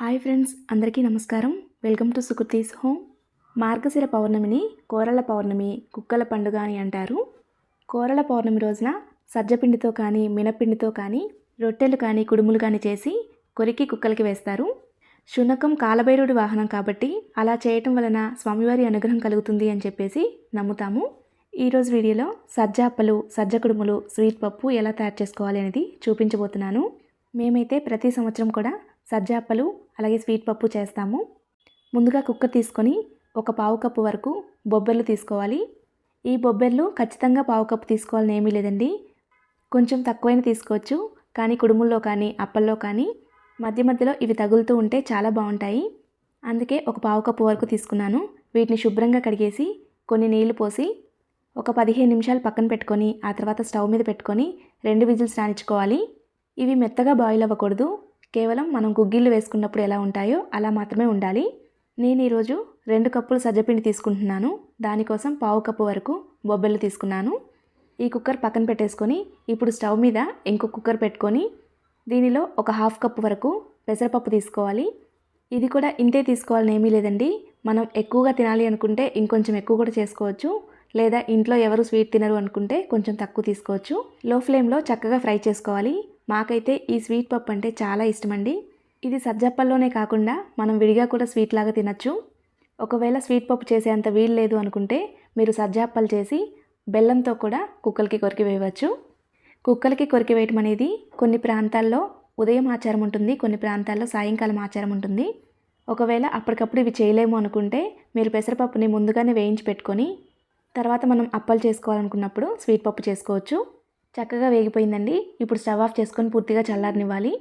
Hi friends అందరికీ నమస్కారం. Welcome to Sukriti's home. మార్గశిర పౌర్ణమిని కోరల పౌర్ణమి కుక్కల పండుగ అని అంటారు. కోరల పౌర్ణమి రోజున సజ్జపిండితో కానీ మినపిండితో కానీ రొట్టెలు కానీ కుడుములు కానీ చేసి కొరికి కుక్కలకి వేస్తారు. శునకం కాలభైరుడి వాహనం కాబట్టి అలా చేయటం వలన స్వామివారి అనుగ్రహం కలుగుతుంది అని చెప్పేసి నమ్ముతాము. ఈరోజు వీడియోలో సజ్జ అప్పలు సజ్జ కుడుములు స్వీట్ పప్పు ఎలా తయారు చేసుకోవాలి అనేది చూపించబోతున్నాను. మేమైతే ప్రతి సంవత్సరం కూడా సజ్జాపలు అలాగే స్వీట్ పప్పు చేస్తాము. ముందుగా కుక్కర్ తీసుకొని ఒక పావు కప్పు వరకు బొబ్బర్లు తీసుకోవాలి. ఈ బొబ్బర్లు ఖచ్చితంగా పావు కప్పు తీసుకోవాలని ఏమీ లేదండి. కొంచెం తక్కువైన తీసుకోవచ్చు. కానీ కుడుముల్లో కానీ అప్పల్లో కానీ మధ్య మధ్యలో ఇవి తగులుతూ ఉంటే చాలా బాగుంటాయి. అందుకే ఒక పావు కప్పు వరకు తీసుకున్నాను. వీటిని శుభ్రంగా కడిగేసి కొన్ని నీళ్ళు పోసి ఒక పదిహేను నిమిషాలు పక్కన పెట్టుకొని ఆ తర్వాత స్టవ్ మీద పెట్టుకొని రెండు విజిల్స్ రాణించుకోవాలి ఇవి మెత్తగా బాయిల్ అవ్వకూడదు. కేవలం మనం గుగ్గిళ్ళు వేసుకున్నప్పుడు ఎలా ఉంటాయో అలా మాత్రమే ఉండాలి. నేను ఈరోజు రెండు కప్పులు సజ్జపిండి తీసుకుంటున్నాను. దానికోసం పావు కప్పు వరకు బొబ్బెలు తీసుకున్నాను. ఈ కుక్కర్ పక్కన పెట్టేసుకొని ఇప్పుడు స్టవ్ మీద ఇంకో కుక్కర్ పెట్టుకొని దీనిలో ఒక హాఫ్ కప్పు వరకు పెసరపప్పు తీసుకోవాలి. ఇది కూడా ఇంతే తీసుకోవాలని ఏమీ లేదండి. మనం ఎక్కువగా తినాలి అనుకుంటే ఇంకొంచెం ఎక్కువ కూడా చేసుకోవచ్చు. లేదా ఇంట్లో ఎవరు స్వీట్ తినరు అనుకుంటే కొంచెం తక్కువ తీసుకోవచ్చు. లో ఫ్లేమ్లో చక్కగా ఫ్రై చేసుకోవాలి. మాకైతే ఈ స్వీట్ పప్పు అంటే చాలా ఇష్టమండి. ఇది సజ్జప్పల్లోనే కాకుండా మనం విడిగా కూడా స్వీట్ లాగా తినచ్చు. ఒకవేళ స్వీట్ పప్పు చేసేంత వీలు లేదు అనుకుంటే మీరు సజ్జాప్పలు చేసి బెల్లంతో కూడా కుక్కలకి కొరికి వేయవచ్చు. కుక్కలకి కొరికి వేయటం అనేది కొన్ని ప్రాంతాల్లో ఉదయం ఆచారం ఉంటుంది కొన్ని ప్రాంతాల్లో సాయంకాలం ఆచారం ఉంటుంది. ఒకవేళ అప్పటికప్పుడు ఇవి చేయలేము అనుకుంటే మీరు పెసరపప్పుని ముందుగానే వేయించి పెట్టుకొని తర్వాత మనం అప్పలు చేసుకోవాలనుకున్నప్పుడు స్వీట్ పప్పు చేసుకోవచ్చు. చక్కగా వేగిపోయిందండి. ఇప్పుడు స్టవ్ ఆఫ్ చేసుకొని పూర్తిగా చల్లారనివ్వాలి.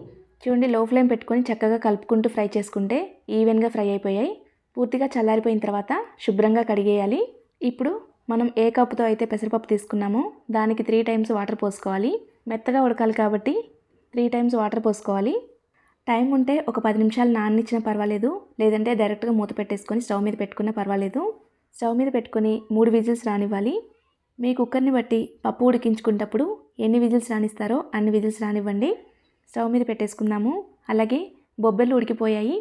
చూడండి లో ఫ్లేమ్ పెట్టుకొని చక్కగా కలుపుకుంటూ ఫ్రై చేసుకుంటే ఈవెన్గా ఫ్రై అయిపోయాయి. పూర్తిగా చల్లారిపోయిన తర్వాత శుభ్రంగా కడిగేయాలి. ఇప్పుడు మనం ఏ కప్పుతో అయితే పెసరపప్పు తీసుకున్నామో దానికి త్రీ టైమ్స్ వాటర్ పోసుకోవాలి. మెత్తగా ఉడకాలి కాబట్టి త్రీ టైమ్స్ వాటర్ పోసుకోవాలి. టైం ఉంటే ఒక పది నిమిషాలు నాననిచ్చినా పర్వాలేదు. లేదంటే డైరెక్ట్గా మూత పెట్టేసుకొని స్టవ్ మీద పెట్టుకున్నా పర్వాలేదు. స్టవ్ మీద పెట్టుకొని మూడు విజిల్స్ రానివ్వాలి. మీ కుక్కర్ని బట్టి పప్పు ఉడికించుకునేటప్పుడు ఎన్ని విజిల్స్ రాణిస్తారో అన్ని విజిల్స్ రానివ్వండి. స్టవ్ మీద పెట్టేసుకుందాము. అలాగే బొబ్బర్లు ఉడికిపోయాయి.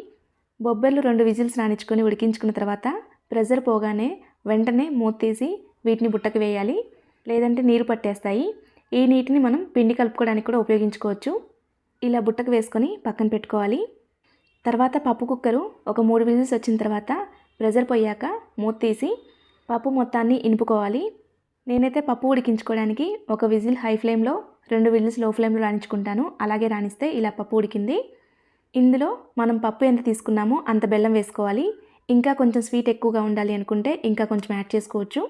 బొబ్బర్లు రెండు విజిల్స్ రాణించుకొని ఉడికించుకున్న తర్వాత ప్రెజర్ పోగానే వెంటనే మూతీసి వీటిని బుట్టకు వేయాలి. లేదంటే నీరు పట్టేస్తాయి. ఈ నీటిని మనం పిండి కలుపుకోవడానికి కూడా ఉపయోగించుకోవచ్చు. ఇలా బుట్టకు వేసుకొని పక్కన పెట్టుకోవాలి. తర్వాత పప్పు కుక్కరు ఒక మూడు విజిల్స్ వచ్చిన తర్వాత ప్రెజర్ పోయాక మూత తీసి పప్పు మొత్తాన్ని ఇనుపుకోవాలి. నేనైతే పప్పు ఉడికించుకోవడానికి ఒక విజిల్ హై ఫ్లేమ్లో రెండు విజిల్స్లో ఫ్లేమ్లో రాణించుకుంటాను. అలాగే రాణిస్తే ఇలా పప్పు ఉడికింది. ఇందులో మనం పప్పు ఎంత తీసుకున్నామో అంత బెల్లం వేసుకోవాలి. ఇంకా కొంచెం స్వీట్ ఎక్కువగా ఉండాలి అనుకుంటే ఇంకా కొంచెం యాడ్ చేసుకోవచ్చు.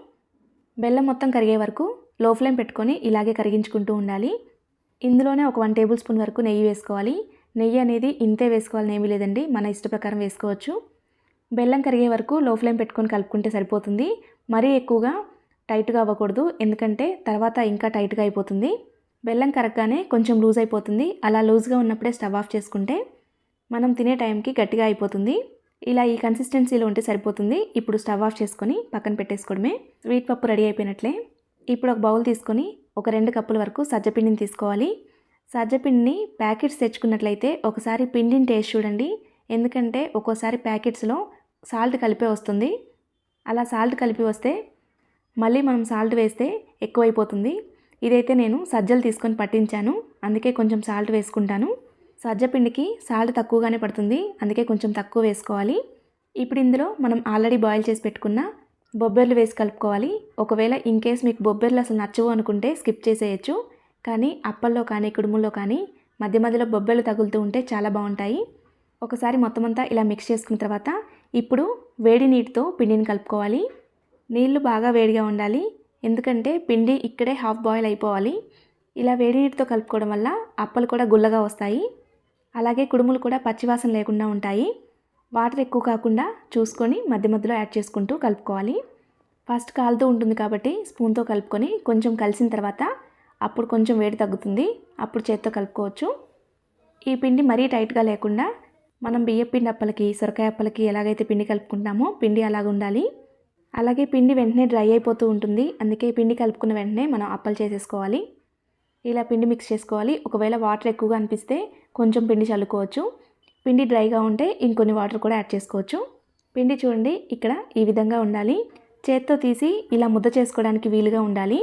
బెల్లం మొత్తం కరిగే వరకు లో ఫ్లేమ్ పెట్టుకొని ఇలాగే కరిగించుకుంటూ ఉండాలి. ఇందులోనే ఒక వన్ టేబుల్ స్పూన్ వరకు నెయ్యి వేసుకోవాలి. నెయ్యి అనేది ఇంతే వేసుకోవాలని ఏమీ లేదండి. మన ఇష్ట ప్రకారం వేసుకోవచ్చు. బెల్లం కరిగే వరకు లో ఫ్లేమ్ పెట్టుకొని కలుపుకుంటే సరిపోతుంది. మరీ ఎక్కువగా టైట్గా అవ్వకూడదు. ఎందుకంటే తర్వాత ఇంకా టైట్గా అయిపోతుంది. బెల్లం కరగ్గానే కొంచెం లూజ్ అయిపోతుంది. అలా లూజ్గా ఉన్నప్పుడే స్టవ్ ఆఫ్ చేసుకుంటే మనం తినే టైంకి గట్టిగా అయిపోతుంది. ఇలా ఈ కన్సిస్టెన్సీలో ఉంటే సరిపోతుంది. ఇప్పుడు స్టవ్ ఆఫ్ చేసుకొని పక్కన పెట్టేసుకోవడమే. స్వీట్ పప్పు రెడీ అయిపోయినట్లే. ఇప్పుడు ఒక బౌల్ తీసుకొని ఒక రెండు కప్పుల వరకు సజ్జపిండిని తీసుకోవాలి. సజ్జపిండిని ప్యాకెట్స్ తెచ్చుకున్నట్లయితే ఒకసారి పిండిని టేస్ట్ చూడండి. ఎందుకంటే ఒక్కోసారి ప్యాకెట్స్లో సాల్ట్ కలిపే వస్తుంది. అలా సాల్ట్ కలిపి వస్తే మళ్ళీ మనం సాల్ట్ వేస్తే ఎక్కువైపోతుంది. ఇదైతే నేను సజ్జలు తీసుకొని పట్టించాను. అందుకే కొంచెం సాల్ట్ వేసుకుంటాను. సజ్జ పిండికి సాల్ట్ తక్కువగానే పడుతుంది. అందుకే కొంచెం తక్కువ వేసుకోవాలి. ఇప్పుడు ఇందులో మనం ఆల్రెడీ బాయిల్ చేసి పెట్టుకున్న బొబ్బెర్లు వేసి కలుపుకోవాలి. ఒకవేళ ఇన్ కేస్ మీకు బొబ్బెర్లు అసలు నచ్చవు అనుకుంటే స్కిప్ చేసేయచ్చు. కానీ అప్పల్లో కానీ కుడుముల్లో కానీ మధ్య మధ్యలో బొబ్బెర్లు తగులుతూ ఉంటే చాలా బాగుంటాయి. ఒకసారి మొత్తం అంతా ఇలా మిక్స్ చేసుకున్న తర్వాత ఇప్పుడు వేడి నీటితో పిండిని కలుపుకోవాలి. నీళ్ళు బాగా వేడిగా ఉండాలి. ఎందుకంటే పిండి ఇక్కడే హాఫ్ బాయిల్ అయిపోవాలి. ఇలా వేడి నీటితో కలుపుకోవడం వల్ల అప్పలు కూడా గుల్లగా వస్తాయి. అలాగే కుడుములు కూడా పచ్చివాసన లేకుండా ఉంటాయి. వాటర్ ఎక్కువ కాకుండా చూసుకొని మధ్య మధ్యలో యాడ్ చేసుకుంటూ కలుపుకోవాలి. ఫస్ట్ కాలుతూ ఉంటుంది కాబట్టి స్పూన్తో కలుపుకొని కొంచెం కలిసిన తర్వాత అప్పుడు కొంచెం వేడి తగ్గుతుంది. అప్పుడు చేత్తో కలుపుకోవచ్చు. ఈ పిండి మరీ టైట్గా లేకుండా మనం బియ్య పిండి అప్పలకి సొరకాయ అప్పలకి ఎలాగైతే పిండి కలుపుకుంటామో పిండి అలాగ ఉండాలి. అలాగే పిండి వెంటనే డ్రై అయిపోతూ ఉంటుంది. అందుకే పిండి కలుపుకున్న వెంటనే మనం అప్పలు చేసేసుకోవాలి. ఇలా పిండి మిక్స్ చేసుకోవాలి. ఒకవేళ వాటర్ ఎక్కువగా అనిపిస్తే కొంచెం పిండి చల్లుకోవచ్చు. పిండి డ్రైగా ఉంటే ఇంకొన్ని వాటర్ కూడా యాడ్ చేసుకోవచ్చు. పిండి చూడండి ఇక్కడ ఈ విధంగా ఉండాలి. చేత్తో తీసి ఇలా ముద్ద చేసుకోవడానికి వీలుగా ఉండాలి.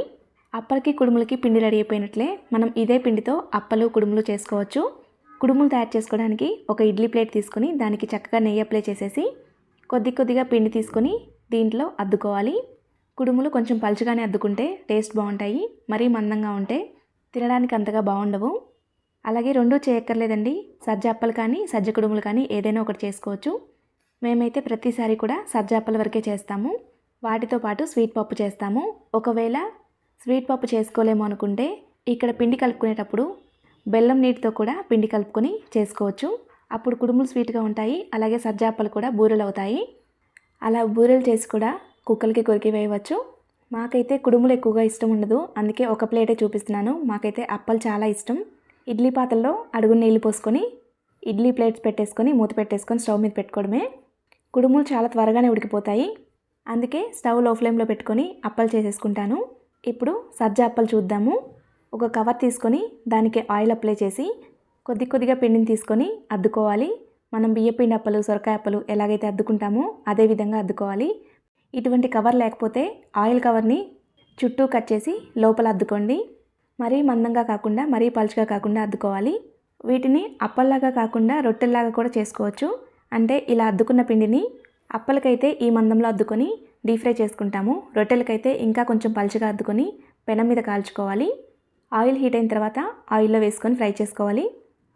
అప్పలకి కుడుములకి పిండి రెడీ అయిపోయినట్లే మనం ఇదే పిండితో అప్పలు కుడుములు చేసుకోవచ్చు. కుడుములు తయారు చేసుకోవడానికి ఒక ఇడ్లీ ప్లేట్ తీసుకొని దానికి చక్కగా నెయ్యి అప్లై చేసేసి కొద్ది కొద్దిగా పిండి తీసుకొని దీంట్లో అద్దుకోవాలి. కుడుములు కొంచెం పలుచగానే అద్దుకుంటే టేస్ట్ బాగుంటాయి. మరీ మందంగా ఉంటే తినడానికి అంతగా బాగుండవు. అలాగే రెండూ చేయక్కర్లేదండి. సజ్జాప్పలు కానీ సజ్జ కుడుములు కానీ ఏదైనా ఒకటి చేసుకోవచ్చు. మేమైతే ప్రతిసారి కూడా సజ్జాప్పల వరకే చేస్తాము. వాటితో పాటు స్వీట్ పప్పు చేస్తాము. ఒకవేళ స్వీట్ పప్పు చేసుకోలేము అనుకుంటే ఇక్కడ పిండి కలుపుకునేటప్పుడు బెల్లం నీటితో కూడా పిండి కలుపుకొని చేసుకోవచ్చు. అప్పుడు కుడుములు స్వీట్గా ఉంటాయి. అలాగే సజ్జాపలు కూడా బూరెలు అవుతాయి. అలా బూరెలు చేసి కూడా కుక్కలకి కొరికి వేయవచ్చు. మాకైతే కుడుములు ఎక్కువగా ఇష్టం ఉండదు. అందుకే ఒక ప్లేటే చూపిస్తున్నాను. మాకైతే అప్పలు చాలా ఇష్టం. ఇడ్లీ పాత్రలో అడుగు నీళ్ళు పోసుకొని ఇడ్లీ ప్లేట్స్ పెట్టేసుకొని మూత పెట్టేసుకొని స్టవ్ మీద పెట్టుకోవడమే. కుడుములు చాలా త్వరగానే ఉడికిపోతాయి. అందుకే స్టవ్లో ఫ్లేమ్లో పెట్టుకొని అప్పలు చేసేసుకుంటాను. ఇప్పుడు సజ్జ అప్పలు చూద్దాము. ఒక కవర్ తీసుకొని దానికి ఆయిల్ అప్లై చేసి కొద్ది కొద్దిగా పిండిని తీసుకొని అద్దుకోవాలి. మనం బియ్యపిండప్పలు పిండి అప్పలు సొరకాయ అప్పలు ఎలాగైతే అద్దుకుంటామో అదే విధంగా అద్దుకోవాలి. ఇటువంటి కవర్ లేకపోతే ఆయిల్ కవర్ని చుట్టూ కట్ చేసి లోపల అద్దుకోండి. మరీ మందంగా కాకుండా మరీ పలుచగా కాకుండా అద్దుకోవాలి. వీటిని అప్పల్లాగా కాకుండా రొట్టెల్లాగా కూడా చేసుకోవచ్చు. అంటే ఇలా అద్దుకున్న పిండిని అప్పలకైతే ఈ మందంలో అద్దుకొని డీప్ ఫ్రై చేసుకుంటాము. రొట్టెలకైతే ఇంకా కొంచెం పలుచగా అద్దుకొని పెనం మీద కాల్చుకోవాలి. ఆయిల్ హీట్ అయిన తర్వాత ఆయిల్లో వేసుకొని ఫ్రై చేసుకోవాలి.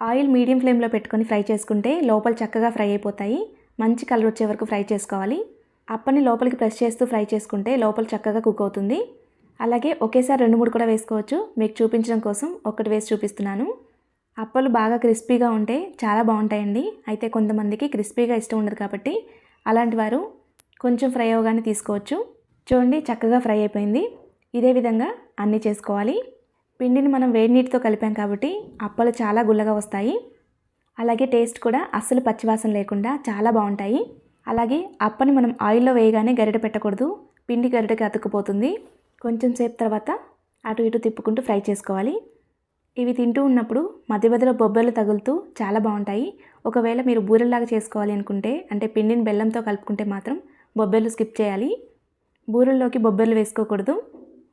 ఆయిల్ మీడియం ఫ్లేమ్లో పెట్టుకొని ఫ్రై చేసుకుంటే లోపల చక్కగా ఫ్రై అయిపోతాయి. మంచి కలర్ వచ్చే వరకు ఫ్రై చేసుకోవాలి. అప్పని లోపలికి ప్రెస్ చేస్తూ ఫ్రై చేసుకుంటే లోపల చక్కగా కుక్ అవుతుంది. అలాగే ఒకేసారి రెండు మూడు కూడా వేసుకోవచ్చు. మీకు చూపించడం కోసం ఒకటి వేసి చూపిస్తున్నాను. అప్పలు బాగా క్రిస్పీగా ఉంటే చాలా బాగుంటాయండి. అయితే కొంతమందికి క్రిస్పీగా ఇష్టం ఉండదు కాబట్టి అలాంటి వారు కొంచెం ఫ్రై అవగానే తీసుకోవచ్చు. చూడండి చక్కగా ఫ్రై అయిపోయింది. ఇదే విధంగా అన్నీ చేసుకోవాలి. పిండిని మనం వేడి నీటితో కలిపాం కాబట్టి అప్పలు చాలా గుల్లగా వస్తాయి. అలాగే టేస్ట్ కూడా అస్సలు పచ్చివాసన లేకుండా చాలా బాగుంటాయి. అలాగే అప్పని మనం ఆయిల్లో వేయగానే గరిట పెట్టకూడదు. పిండి గరిటకి అతుక్కుపోతుంది కొంచెం సేపు తర్వాత అటు ఇటు తిప్పుకుంటూ ఫ్రై చేసుకోవాలి. ఇవి తింటూ ఉన్నప్పుడు మధ్య మధ్యలో బొబ్బర్లు తగులుతూ చాలా బాగుంటాయి. ఒకవేళ మీరు బూరెల్లాగా చేసుకోవాలి అనుకుంటే అంటే పిండిని బెల్లంతో కలుపుకుంటే మాత్రం బొబ్బర్లు స్కిప్ చేయాలి. బూరెల్లోకి బొబ్బర్లు వేసుకోకూడదు.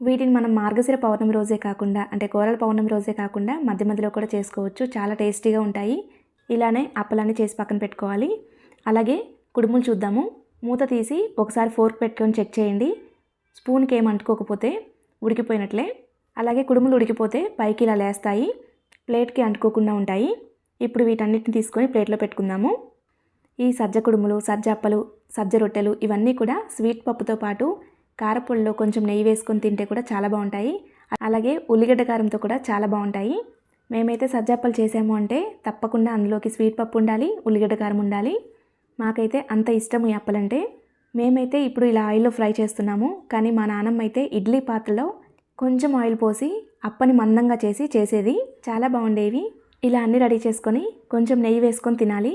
వీటిని మనం మార్గశిర పౌర్ణమి రోజే కాకుండా అంటే కోరల పౌర్ణమి రోజే కాకుండా మధ్య మధ్యలో కూడా చేసుకోవచ్చు. చాలా టేస్టీగా ఉంటాయి. ఇలానే అప్పలన్నీ చేసి పక్కన పెట్టుకోవాలి. అలాగే కుడుములు చూద్దాము. మూత తీసి ఒకసారి ఫోర్క్ పెట్టుకొని చెక్ చేయండి. స్పూన్కి ఏం అంటుకోకపోతే ఉడికిపోయినట్లే. అలాగే కుడుములు ఉడికిపోతే పైకి ఇలా లేస్తాయి. ప్లేట్కి అంటుకోకుండా ఉంటాయి. ఇప్పుడు వీటన్నిటిని తీసుకొని ప్లేట్లో పెట్టుకుందాము. ఈ సజ్జ కుడుములు సజ్జ అప్పలు సజ్జ రొట్టెలు ఇవన్నీ కూడా స్వీట్ పప్పుతో పాటు కారపొడిలో కొంచెం నెయ్యి వేసుకొని తింటే కూడా చాలా బాగుంటాయి. అలాగే ఉల్లిగడ్డ కారంతో కూడా చాలా బాగుంటాయి. మేమైతే సజ్జాప్పలు చేసాము అంటే తప్పకుండా అందులోకి స్వీట్ పప్పు ఉండాలి ఉల్లిగడ్డ కారం ఉండాలి. మాకైతే అంత ఇష్టం ఈ అప్పలంటే. మేమైతే ఇప్పుడు ఇలా ఆయిల్లో ఫ్రై చేస్తున్నాము. కానీ మా నాన్నమ్మ అయితే ఇడ్లీ పాత్రలో కొంచెం ఆయిల్ పోసి అప్పని మందంగా చేసి చేసేది. చాలా బాగుండేవి. ఇలా అన్నీ రెడీ చేసుకొని కొంచెం నెయ్యి వేసుకొని తినాలి.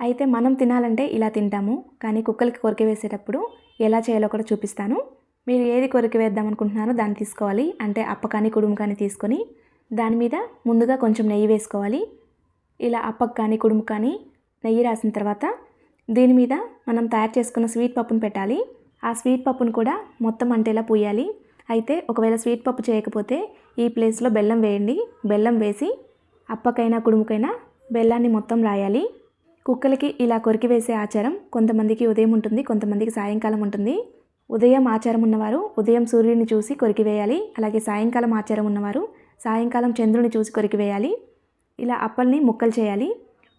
అయితే మనం తినాలంటే ఇలా తింటాము. కానీ కుక్కలకి కొరికే వేసేటప్పుడు ఎలా చేయాలో కూడా చూపిస్తాను. మీరు ఏది కొరికి వేద్దాం అనుకుంటున్నారో దాన్ని తీసుకోవాలి. అంటే అప్ప కానీ కుడుము కానీ తీసుకొని దాని మీద ముందుగా కొంచెం నెయ్యి వేసుకోవాలి. ఇలా అప్పకు కానీ కుడుము కానీ నెయ్యి రాసిన తర్వాత దీని మీద మనం తయారు చేసుకున్న స్వీట్ పప్పును పెట్టాలి. ఆ స్వీట్ పప్పును కూడా మొత్తం అంటేలా పూయాలి. అయితే ఒకవేళ స్వీట్ పప్పు చేయకపోతే ఈ ప్లేస్లో బెల్లం వేయండి. బెల్లం వేసి అప్పకైనా కుడుముకైనా బెల్లాన్ని మొత్తం రాయాలి. కుక్కలకి ఇలా కొరికి వేసే ఆచారం కొంతమందికి ఉదయం ఉంటుంది కొంతమందికి సాయంకాలం ఉంటుంది. ఉదయం ఆచారం ఉన్నవారు ఉదయం సూర్యుడిని చూసి కొరికి వేయాలి అలాగే సాయంకాలం ఆచారం ఉన్నవారు సాయంకాలం చంద్రుని చూసి కొరికి వేయాలి. ఇలా అప్పల్ని ముక్కలు చేయాలి.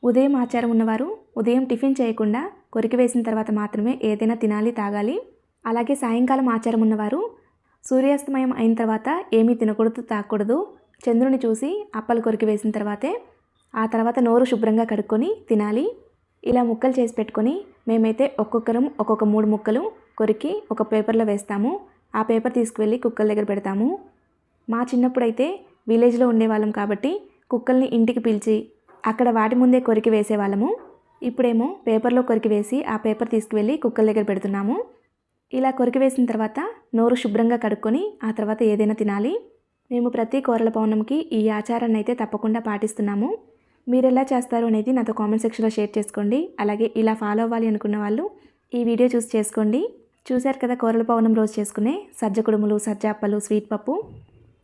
ఉదయం ఆచారం ఉన్నవారు ఉదయం టిఫిన్ చేయకుండా కొరికి వేసిన తర్వాత మాత్రమే ఏదైనా తినాలి తాగాలి. అలాగే సాయంకాలం ఆచారం ఉన్నవారు సూర్యాస్తమయం అయిన తర్వాత ఏమీ తినకూడదు తాగకూడదు. చంద్రుని చూసి అప్పలు కొరికి వేసిన తర్వాతే ఆ తర్వాత నోరు శుభ్రంగా కడుక్కొని తినాలి. ఇలా ముక్కలు చేసి పెట్టుకొని మేమైతే ఒక్కొక్కరం ఒక్కొక్క మూడు ముక్కలు కొరికి ఒక పేపర్లో వేస్తాము. ఆ పేపర్ తీసుకువెళ్ళి కుక్కల దగ్గర పెడతాము. మా చిన్నప్పుడైతే విలేజ్లో ఉండేవాళ్ళం కాబట్టి కుక్కల్ని ఇంటికి పిలిచి అక్కడ వాటి ముందే కొరికి వేసేవాళ్ళము. ఇప్పుడేమో పేపర్లో కొరికి వేసి ఆ పేపర్ తీసుకువెళ్ళి కుక్కల దగ్గర పెడుతున్నాము. ఇలా కొరికి వేసిన తర్వాత నోరు శుభ్రంగా కడుక్కొని ఆ తర్వాత ఏదైనా తినాలి. మేము ప్రతి కూరల పౌర్ణమికి ఈ ఆచారాన్ని అయితే తప్పకుండా పాటిస్తున్నాము. మీరు ఎలా చేస్తారు అనేది నాతో కామెంట్ సెక్షన్లో షేర్ చేసుకోండి. అలాగే ఇలా ఫాలో అవ్వాలి అనుకున్న వాళ్ళు ఈ వీడియో చూసి చేసుకోండి. చూశారు కదా కూరల పౌర్ణం రోజు చేసుకునే సజ్జ కుడుములు సజ్జ అప్పలు స్వీట్ పప్పు.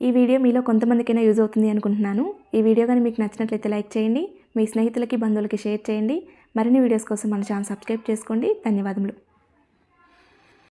ఈ వీడియో మీలో కొంతమందికైనా యూజ్ అవుతుంది అనుకుంటున్నాను. ఈ వీడియో కానీ మీకు నచ్చినట్లయితే లైక్ చేయండి. మీ స్నేహితులకి బంధువులకి షేర్ చేయండి. మరిన్ని వీడియోస్ కోసం మన ఛానల్ సబ్స్క్రైబ్ చేసుకోండి. ధన్యవాదములు.